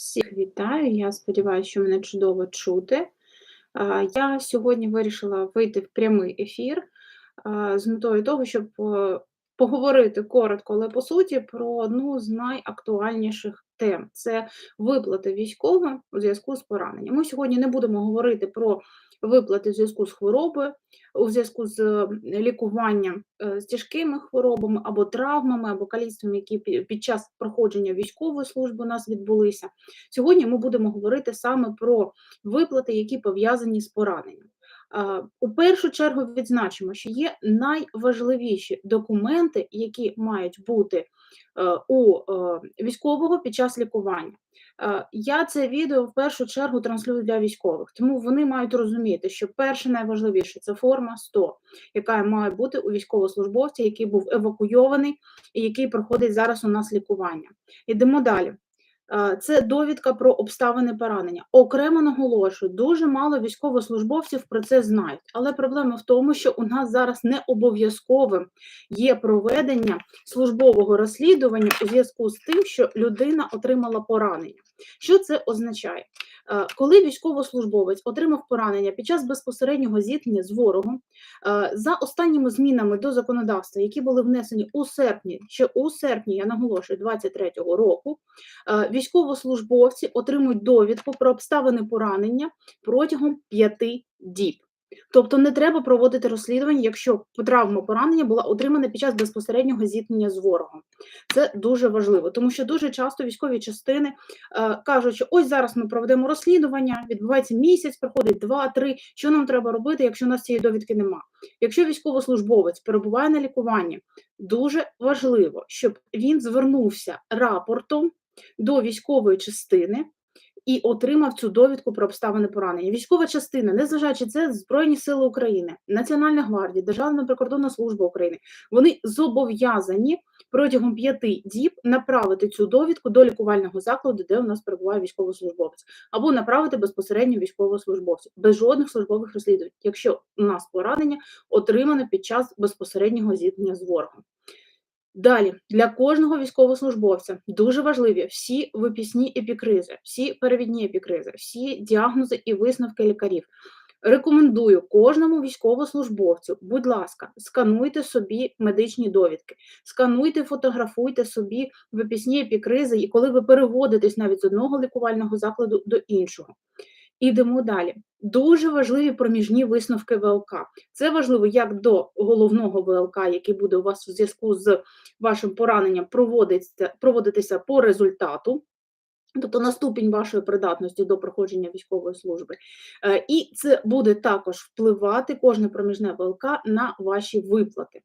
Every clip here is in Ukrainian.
Всіх вітаю. Я сподіваюся, що мене чудово чути. Я сьогодні вирішила вийти в прямий ефір з метою того, щоб поговорити коротко, але по суті, про одну з найактуальніших тем це виплати військовим у зв'язку з пораненням. Ми сьогодні не будемо говорити про виплати в зв'язку з хворобою, у зв'язку з е, лікуванням е, з тяжкими хворобами або травмами, або каліцтвами, які пі- під час проходження військової служби у нас відбулися. Сьогодні ми будемо говорити саме про виплати, які пов'язані з пораненням. У першу чергу відзначимо, що є найважливіші документи, які мають бути е, у е, військового під час лікування. Е, Я це відео в першу чергу транслюю для військових, тому вони мають розуміти, що перше найважливіше це форма 100, яка має бути у військовослужбовця, який був евакуйований і який проходить зараз у нас лікування. Йдемо далі. Е, Це довідка про обставини поранення. Окремо наголошую, дуже мало військовослужбовців про це знають. Але проблема в тому, що у нас зараз не обов'язковим є проведення службового розслідування у зв'язку з тим, що людина отримала поранення. Що це означає? Е, Коли військовослужбовець отримав поранення під час безпосереднього зіткнення з ворогом, е, за останніми змінами до законодавства, які були внесені у серпні, ще у серпні, я наголошую, 23-го року, е, військовослужбовці отримують довідку про обставини поранення протягом п'яти діб. Тобто не треба проводити розслідування, якщо травма поранення була отримана під час безпосереднього зіткнення з ворогом. Це дуже важливо, тому що дуже часто військові частини е, кажуть, що ось зараз ми проведемо розслідування, відбувається місяць, проходить два-три. Що нам треба робити, якщо у нас цієї довідки нема? Якщо військовослужбовець перебуває на лікуванні, дуже важливо, щоб він звернувся рапортом до військової частини і отримав цю довідку про обставини поранення. Військова частина, незважаючи це Збройні Сили України, Національна гвардія, Державна прикордонна служба України, вони зобов'язані протягом п'яти діб направити цю довідку до лікувального закладу, де у нас перебуває військовослужбовець, або направити безпосередньо військовослужбовцю без жодних службових розслідувань, якщо у нас поранення отримане під час безпосереднього зіткнення з ворогом. Далі для кожного військовослужбовця дуже важливі всі випісні епікризи, всі перевідні епікризи, всі діагнози і висновки лікарів. Рекомендую кожному військовослужбовцю, будь ласка, скануйте собі медичні довідки, скануйте, фотографуйте собі випісні епікризи, і коли ви переводитесь навіть з одного лікувального закладу до іншого. Ідемо далі. Дуже важливі проміжні висновки ВЛК. Це важливо як до головного ВЛК, який буде у вас у зв'язку з вашим пораненням проводиться, проводитися по результату, тобто на ступінь вашої придатності до проходження військової служби. Е, І це буде також впливати кожне проміжне ВЛК на ваші виплати.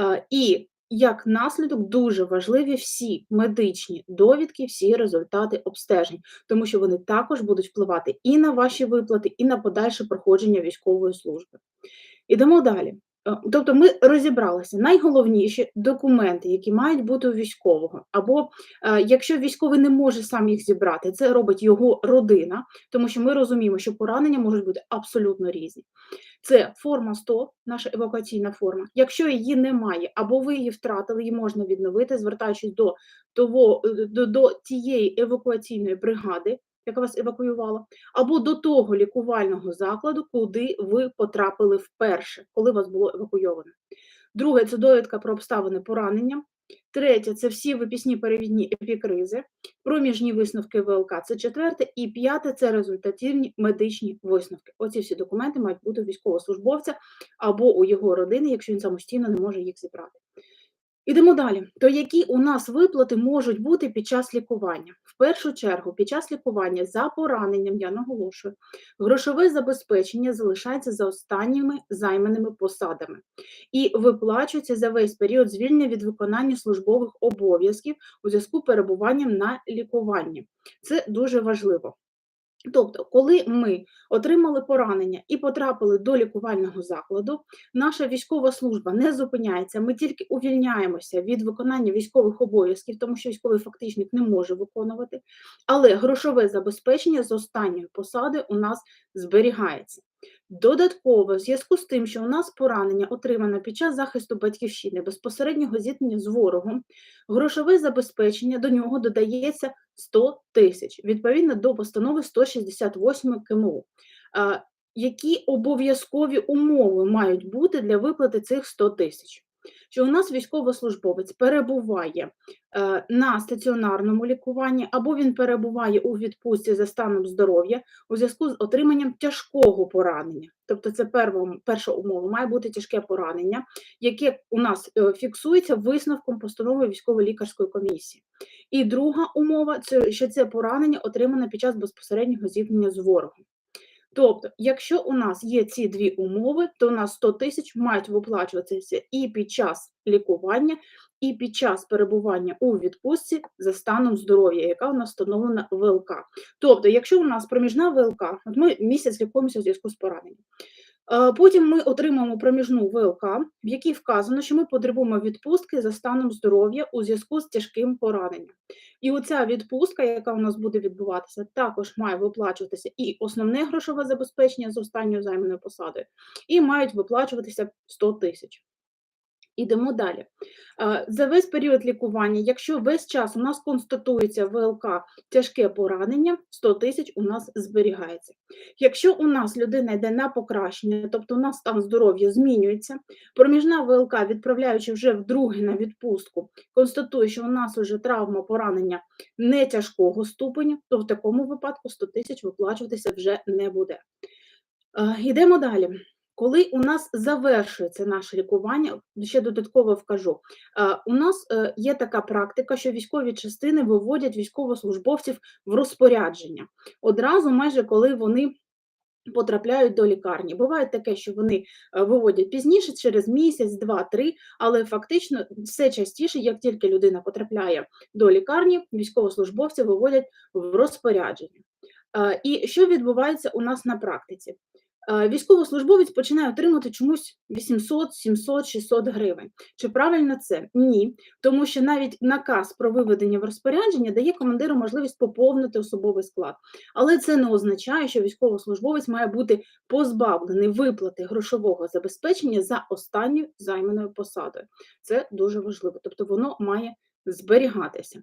Е, І як наслідок дуже важливі всі медичні довідки, всі результати обстежень, тому що вони також будуть впливати і на ваші виплати, і на подальше проходження військової служби. Ідемо далі. Е, Тобто ми розібралися найголовніші документи, які мають бути у військового, або е, якщо військовий не може сам їх зібрати, це робить його родина, тому що ми розуміємо, що поранення можуть бути абсолютно різні. Це форма 100, наша евакуаційна форма. Якщо її немає, або ви її втратили, її можна відновити, звертаючись до, того, е, до, до тієї евакуаційної бригади, яка вас евакуювала, або до того лікувального закладу, куди ви потрапили вперше, коли вас було евакуйовано. Друге це довідка про обставини поранення. Третє це всі випісні перевідні епікризи, проміжні висновки ВЛК. Це четверте, і п'яте це результативні медичні висновки. Оці всі документи мають бути у військовослужбовця або у його родини, якщо він самостійно не може їх зібрати. Ідемо далі. То які у нас виплати можуть бути під час лікування? В першу чергу, під час лікування за пораненням, я наголошую, грошове забезпечення залишається за останніми займаними посадами і виплачується за весь період звільнення від виконання службових обов'язків у зв'язку з перебуванням на лікуванні. Це дуже важливо. Тобто, коли ми отримали поранення і потрапили до лікувального закладу, наша військова служба не зупиняється, ми тільки увільняємося від виконання військових обов'язків, тому що військовий фактичник не може виконувати, але грошове забезпечення з останньої посади у нас зберігається. Додатково, в зв'язку з тим, що у нас поранення отримане під час захисту батьківщини, безпосереднього зіткнення з ворогом, грошове забезпечення до нього додається 100 тисяч, відповідно до постанови 168 КМУ. Які обов'язкові умови мають бути для виплати цих 100 тисяч? Що у нас військовослужбовець перебуває е, на стаціонарному лікуванні, або він перебуває у відпустці за станом здоров'я у зв'язку з отриманням тяжкого поранення. Тобто, це перша умова, має бути тяжке поранення, яке у нас е, фіксується висновком постанови військово-лікарської комісії. І друга умова це що це поранення отримане під час безпосереднього зіткнення з ворогом. Тобто, якщо у нас є ці дві умови, то у нас 100 тисяч мають виплачуватися і під час лікування, і під час перебування у відпустці за станом здоров'я, яка у нас встановлена ВЛК. Тобто, якщо у нас проміжна ВЛК, от ми місяць лікуємося в зв'язку з пораненням. Е, потім ми отримаємо проміжну ВЛК, в якій вказано, що ми потребуємо відпустки за станом здоров'я у зв'язку з тяжким пораненням. І оця відпустка, яка у нас буде відбуватися, також має виплачуватися і основне грошове забезпечення з останньою займаною посадою, і мають виплачуватися 100 тисяч. Ідемо далі. За весь період лікування, якщо весь час у нас констатується ВЛК тяжке поранення, 100 тисяч у нас зберігається. Якщо у нас людина йде на покращення, тобто у нас стан здоров'я змінюється, проміжна ВЛК, відправляючи вже вдруге на відпустку, констатує, що у нас вже травма поранення не тяжкого ступеню, то в такому випадку 100 тисяч виплачуватися вже не буде. Йдемо далі. Коли у нас завершується наше лікування, ще додатково вкажу, у нас е, є така практика, що військові частини виводять військовослужбовців в розпорядження одразу, майже коли вони потрапляють до лікарні. Буває таке, що вони е, виводять пізніше, через місяць, два, три, але фактично все частіше, як тільки людина потрапляє до лікарні, військовослужбовці виводять в розпорядження. І що відбувається у нас на практиці? Військовослужбовець починає отримати чомусь 800, 700, 600 гривень. Чи правильно це? Ні. Тому що навіть наказ про виведення в розпорядження дає командиру можливість поповнити особовий склад. Але це не означає, що військовослужбовець має бути позбавлений виплати грошового забезпечення за останньою займаною посадою. Це дуже важливо, тобто воно має зберігатися.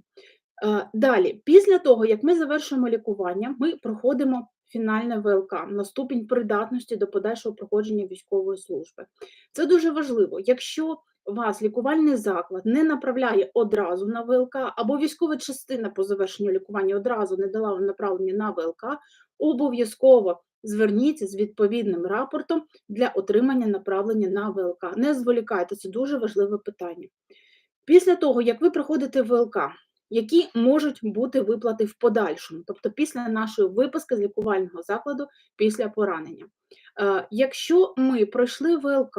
Далі, після того, як ми завершуємо лікування, ми проходимо фінальне ВЛК на ступінь придатності до подальшого проходження військової служби. Це дуже важливо. Якщо вас лікувальний заклад не направляє одразу на ВЛК, або військова частина по завершенню лікування одразу не дала вам направлення на ВЛК, обов'язково зверніться з відповідним рапортом для отримання направлення на ВЛК. Не зволікайте, це дуже важливе питання. Після того, як ви проходите ВЛК, які можуть бути виплати в подальшому, тобто після нашої виписки з лікувального закладу після поранення. Е, якщо ми пройшли ВЛК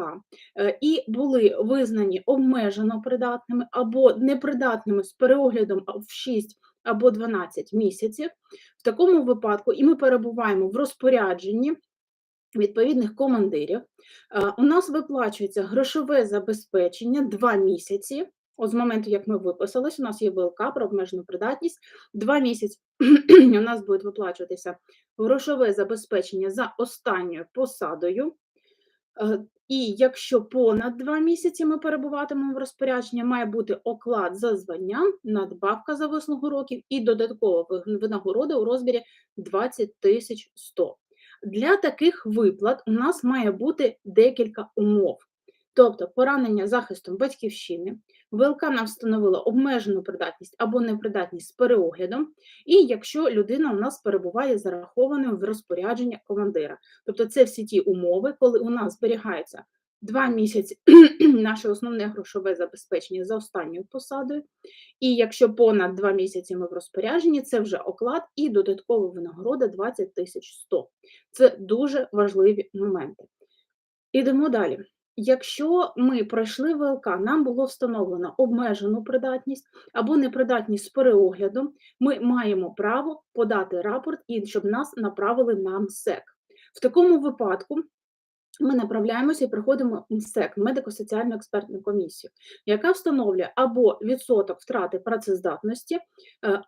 е, і були визнані обмежено придатними або непридатними з переоглядом в 6 або 12 місяців, в такому випадку і ми перебуваємо в розпорядженні відповідних командирів, е, у нас виплачується грошове забезпечення 2 місяці От з моменту, як ми виписались, у нас є ВЛК про обмежену придатність. Два місяці у нас буде виплачуватися грошове забезпечення за останньою посадою. Е, і якщо понад два місяці ми перебуватимемо в розпорядженні, має бути оклад за звання, надбавка за вислугу років і додаткова винагорода у розмірі 20 тисяч 100. Для таких виплат у нас має бути декілька умов. Тобто поранення захистом батьківщини, ВЛК нам встановила обмежену придатність або непридатність з переоглядом, і якщо людина у нас перебуває зарахованою в розпорядження командира. Тобто це всі ті умови, коли у нас зберігається два місяці наше основне грошове забезпечення за останньою посадою, і якщо понад два місяці ми в розпорядженні, це вже оклад і додаткова винагорода 20 тисяч 100. Це дуже важливі моменти. Ідемо далі. Якщо ми пройшли ВЛК, нам було встановлено обмежену придатність або непридатність з переоглядом, ми маємо право подати рапорт і щоб нас направили на МСЕК. В такому випадку ми направляємося і приходимо в МСЕК, медико-соціальну експертну комісію, яка встановлює або відсоток втрати працездатності, е,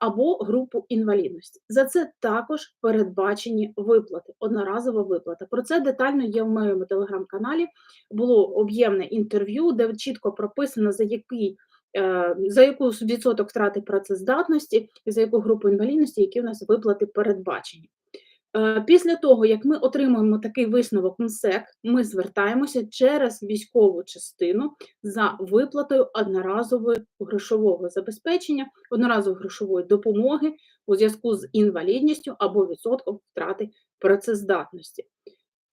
або групу інвалідності. За це також передбачені виплати, одноразова виплата. Про це детально є в моєму телеграм-каналі. Було об'ємне інтерв'ю, де чітко прописано, за який е, за яку відсоток втрати працездатності і за яку групу інвалідності, які у нас виплати передбачені. Е, після того, як ми отримуємо такий висновок МСЕК, ми звертаємося через військову частину за виплатою одноразового грошового забезпечення, одноразової грошової допомоги у зв'язку з інвалідністю або відсотком втрати працездатності.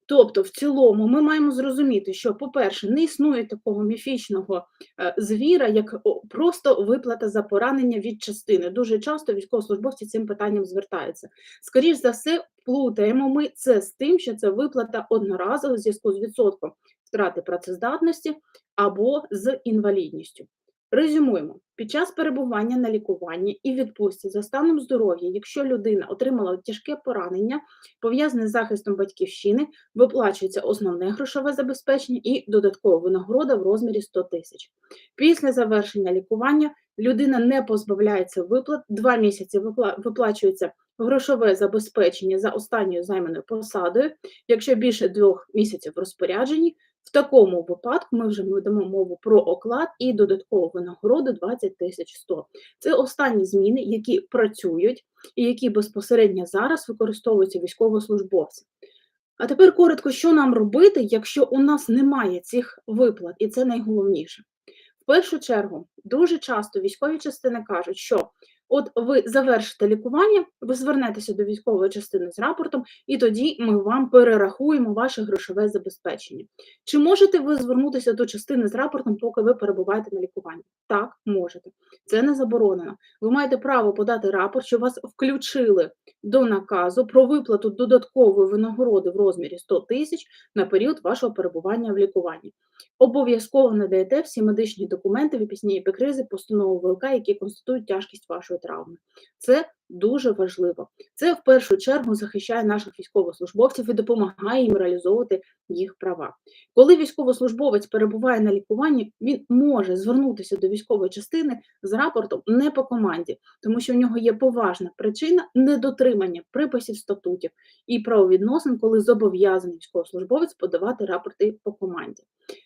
Тобто, в цілому, ми маємо зрозуміти, що, по-перше, не існує такого міфічного е, звіра, як просто виплата за поранення від частини. Дуже часто військовослужбовці цим питанням звертаються. Скоріше за все, плутаємо ми це з тим, що це виплата одноразово в зв'язку з відсотком втрати працездатності або з інвалідністю. Резюмуємо, під час перебування на лікуванні і відпустці за станом здоров'я, якщо людина отримала тяжке поранення, пов'язане з захистом батьківщини, виплачується основне грошове забезпечення і додаткова винагорода в розмірі 100 тисяч. Після завершення лікування людина не позбавляється виплат, два місяці виплачується грошове забезпечення за останньою займаною посадою, якщо більше двох місяців розпоряджені, в такому випадку ми вже ведемо мову про оклад і додаткову винагороду 20 тисяч 100. Це останні зміни, які працюють і які безпосередньо зараз використовуються військовослужбовці. А тепер коротко, що нам робити, якщо у нас немає цих виплат, і це найголовніше. В першу чергу, дуже часто військові частини кажуть, що От ви завершите лікування, ви звернетеся до військової частини з рапортом, і тоді ми вам перерахуємо ваше грошове забезпечення. Чи можете ви звернутися до частини з рапортом, поки ви перебуваєте на лікуванні? Так, можете. Це не заборонено. Ви маєте право подати рапорт, що вас включили до наказу про виплату додаткової винагороди в розмірі 100 тисяч на період вашого перебування в лікуванні. Обов'язково надаєте всі медичні документи, випісні епікризи, постанову ВЛК, які констатують тяжкість вашої травми. Це дуже важливо. Це в першу чергу захищає наших військовослужбовців і допомагає їм реалізовувати їх права. Коли військовослужбовець перебуває на лікуванні, він може звернутися до військової частини з рапортом не по команді, тому що в нього є поважна причина недотримання приписів статутів і правовідносин, коли зобов'язаний військовослужбовець подавати рапорти по команді.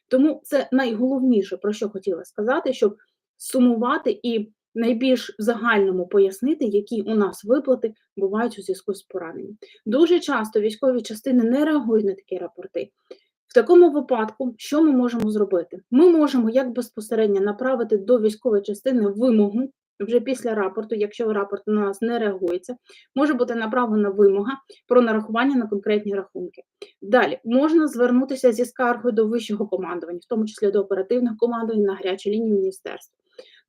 Тому це найголовніше, про що хотіла сказати, щоб сумувати і найбільш загальному пояснити, які у нас виплати бувають у зв'язку з пораненням. Дуже часто військові частини не реагують на такі рапорти. В такому випадку, що ми можемо зробити? Ми можемо як безпосередньо направити до військової частини вимогу. Вже після рапорту, якщо рапорт на нас не реагується, може бути направлена вимога про нарахування на конкретні рахунки. Далі можна звернутися зі скаргою до вищого командування, в тому числі до оперативних командувань на гарячу лінію міністерства.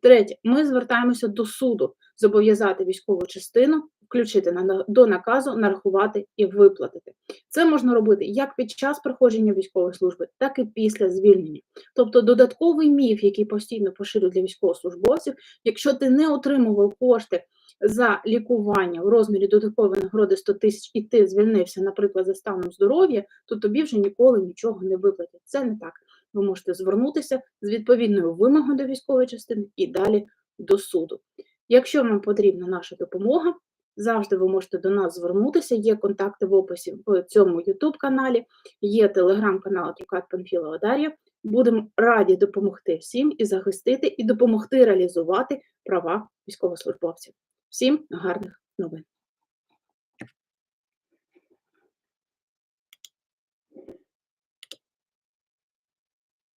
Третє, ми звертаємося до суду зобов'язати військову частину, включити на, до наказу, нарахувати і виплатити. Це можна робити як під час проходження військової служби, так і після звільнення. Тобто додатковий міф, який постійно поширюють для військовослужбовців, якщо ти не отримував кошти. За лікування в розмірі додаткової нагороди 100 тисяч і ти звільнився, наприклад, за станом здоров'я, то тобі вже ніколи нічого не виплатять. Це не так ви можете звернутися з відповідною вимогою до військової частини і далі до суду. Якщо вам потрібна наша допомога, завжди ви можете до нас звернутися. Є контакти в описі в цьому YouTube каналі, є телеграм-канал Адвокат Панфілова Дар'я. Будемо раді допомогти всім і захистити, і допомогти реалізувати права військовослужбовців. Всім гарних новин!